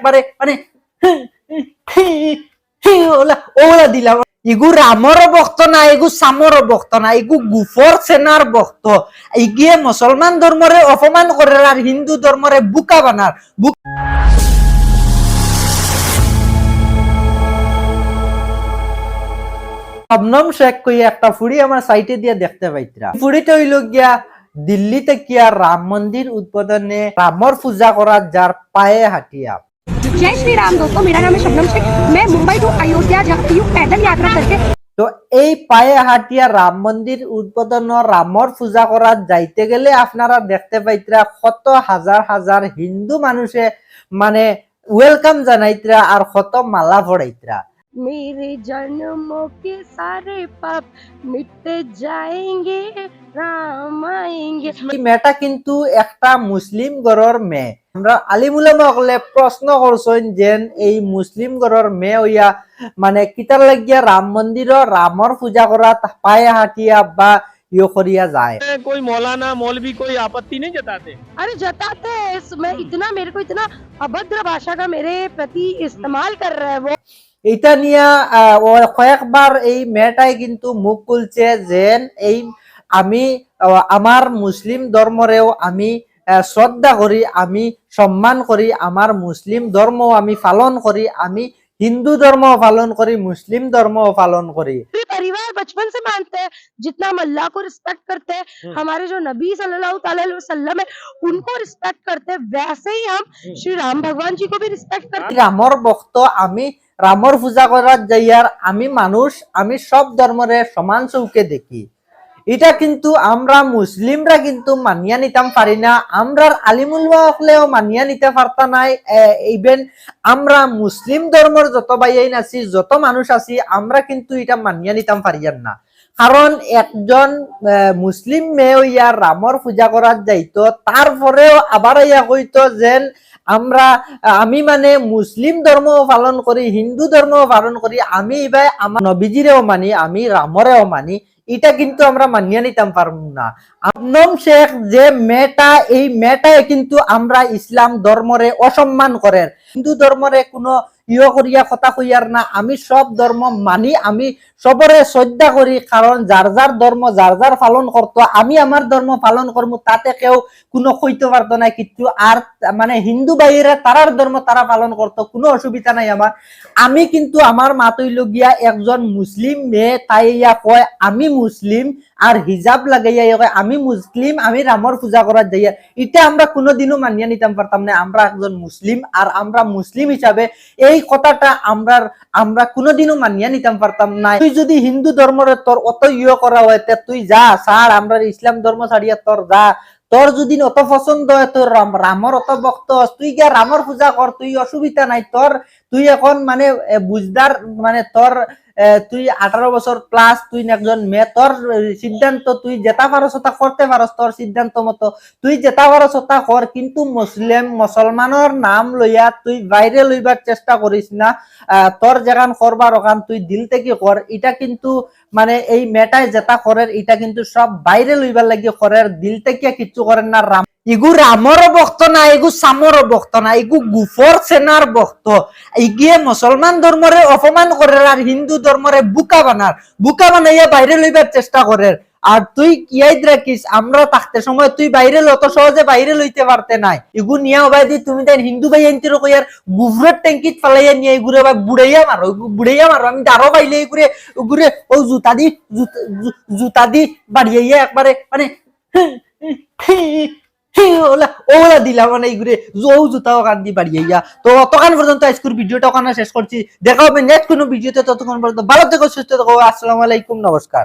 একবারে মানে ওলা দিলাম। ইগু রামর ভক্ত না ইগু সামর ভক্ত না ইগু গুফর সেনার ভক্ত ইগিয়ে মুসলমান ধর্মরে অপমান করে আর হিন্দু ধর্মরে বুকা বানার শবনম শেখ কই একটা ফুড়ি আমার সাইটে দিয়ে দেখতে পাইতরা। ফুড়িটা হইল গিয়া দিল্লিতে কিয়া রাম মন্দির উদ্বোধনে রামর পূজা করার যার পায়ে হাঁটিয়া जय श्री राम दोस्तों मेरा नाम है शबनम शेख मैं मुंबई टू अयोध्या जाती हूँ पैदल यात्रा करके তো এই পায়ে হাঁটিয়া রাম মন্দির উদ্বোধন রামর পূজা করার যাইতে গেলে আপনারা দেখতে পাইতরা কত হাজার হাজার হিন্দু মানুষে মানে ওয়েলকাম জানাইতরা আর কত মালা পড়াইতরা मेरे जन्मों के सारे पाप मिटते जाएंगे राम आएंगे এই মেয়েটা কিন্তু একটা মুসলিম ঘরের মেয়ে আমরা আলিমুলামা হলে প্রশ্ন করছেন যেন এই মুসলিম ঘরের মেয়ে হইয়া মানে কিতার লাগিয়া রাম মন্দির রামর পূজা করা পায়ে হাঁটিয়া বা ইয়ে করিয়া যায় कोई मौलाना मौलवी कोई आपत्ति नहीं जताते अरे जताते हैं इसमें इतना मेरे को इतना अभद्र भाषा का मेरे प्रति इस्तेमाल कर रहा है वो এটা নিয়ে আহ, ও কয়েকবার এই মেয়েটাই কিন্তু মুখ খুলছে যেন এই আমি আহ, আমার মুসলিম ধর্মরেও আমি আহ, শ্রদ্ধা করি আমি সম্মান করি আমার মুসলিম ধর্ম আমি পালন করি আমি হিন্দু ধর্ম পালন করি মুসলিম ধর্ম পালন করি पूरे परिवार बचपन से मानते हैं जितना हम अल्लाह को रिस्पेक्ट करते हैं हम्म। हमारे जो नबी सल्लल्लाहु अलैहि वसल्लम है उनको रिस्पेक्ट करते हैं वैसे ही हम श्री राम भगवान जी को भी रिस्पेक्ट करते हैं রামর ভক্ত আমি রামর পূজা করার যাইয়ার আমি মানুষ, আমি সব ধর্মরে সমান চৌকে দেখি। এটা কিন্তু আমরা মুসলিমরা কিন্তু মানিয়া নিতাম পারি না। আমরা আলিমুল হলেও মানিয়া নিতে পারতা নাই। ইভেন আমরা মুসলিম ধর্মের যত বাইয়াইন আছি, যত মানুষ আছি, আমরা কিন্তু এটা মানিয়া নিতাম পারিয়ান না। কারণ একজন মুসলিম মেয়ে হইয়া রামর পূজা করার যাইতো তারপরেও আবার ইয়া কইতো যেন আমরা, আমি মানে মুসলিম ধর্ম পালন করি হিন্দু ধর্ম পালন করি আমি এবার আমার নবীজিরেও মানি, আমি রামরেও মানি এটা কিন্তু আমরা মানিয়ে নিতাম পারব না। আমনম শেখ যে মেয়েটা এই মেয়েটাই কিন্তু আমরা ইসলাম ধর্মরে অসম্মান করেন হিন্দু ধর্মরে কোনো ইয়ে করিয়া কথা কইয়ার না? আমি সব ধর্ম মানি আমি সবরে শ্রদ্ধা করি কারণ যার যার ধর্ম যার যার পালন করতো আমি আমার ধর্ম পালন করব তাতে কেউ কোনো কইতে পারতো না কিন্তু আর মানে হিন্দু বাইরে তারার ধর্ম তারা পালন করতো কোনো অসুবিধা নাই আমার আমি কিন্তু আমার মাতইল গিয়া একজন মুসলিম মেয়ে তাই ইয়া কয়, আমি মুসলিম আর হিজাব লাগাইয়া ইয়া কয়, আমি মুসলিম আমি রামর পূজা করার যাইয়া এটা আমরা কোনোদিনও মানিয়া নিতাম পারতাম না, আমরা একজন মুসলিম আর আমরা মুসলিম হিসাবে এই কথাটা আমরা আমরা কোনোদিনও মানিয়া নিতাম পারতাম না তুই যদি হিন্দু ধর্মের তোর অত ইয় করা হয় তুই যা সার আমরা ইসলাম ধর্ম ছাড়িয়া তোর যা। তোর যদি অত পছন্দ হয় তোর রাম রামর অত ভক্ত তুই গিয়া রামর পূজা কর তুই অসুবিধা নাই তোর তুই এখন মানে বুঝদার মানে তোর তুই আঠারো বছর প্লাস তুই একজন মেয়ে, তোর সিদ্ধান্ত তুই যেটা পারস তা করতে পারস তোর সিদ্ধান্ত মতো। তুই যেটা পারস তা কর কিন্তু মুসলিম মুসলমানের নাম লইয়া তুই বাইরে লইবার চেষ্টা করিস না। তোর যেখান করবার ওখান তুই দিল থেকে কর এটা কিন্তু মানে এই মেটায় যেটা করেন এটা কিন্তু সব বাইরে লইবার লাগি করেন দিল থেকে কিচ্ছু করেন না রাম ইগু রামর ভক্ত না ইগু সামর ভক্ত না ইগু গুফর সেনার ভক্ত। ইগিয়ে মুসলমান ধর্মরে অপমান করে আর হিন্দু ধর্মরে বুকা বানার বুকা বানাইয়া বাইরে লইবার চেষ্টা করে আর তুই কিয়াইদ রাখিস আমরা থাকতে সময় তুই বাইরে অত সহজে বাইরে লইতে পারতে নাই। ইগু নিয়া ওবাই দি তুমি তাই হিন্দু ভাই আনতির কইয়ার গুফরের ট্যাঙ্কিত ফালাইয়া নিয়ে ঘুরে বা বুড়াইয়া মারো বুড়াইয়া মারো আমি আরও বাইলে ঘুরে ঘুরে ও জুতা দি, জুতা- দি বাড়িয়ে একবারে মানে ওলা দিলাম মানে ঘুরে জৌ জুতাও ওখান পারি বাড়িয়ে তো তখন পর্যন্ত আজকের ভিডিওটা ওখানে শেষ করছি দেখা হবে নেক্সট কোনো ভিডিওতে ততক্ষণ পর্যন্ত ভালো থেকো সুস্থ থাকো, আসসালামু আলাইকুম নমস্কার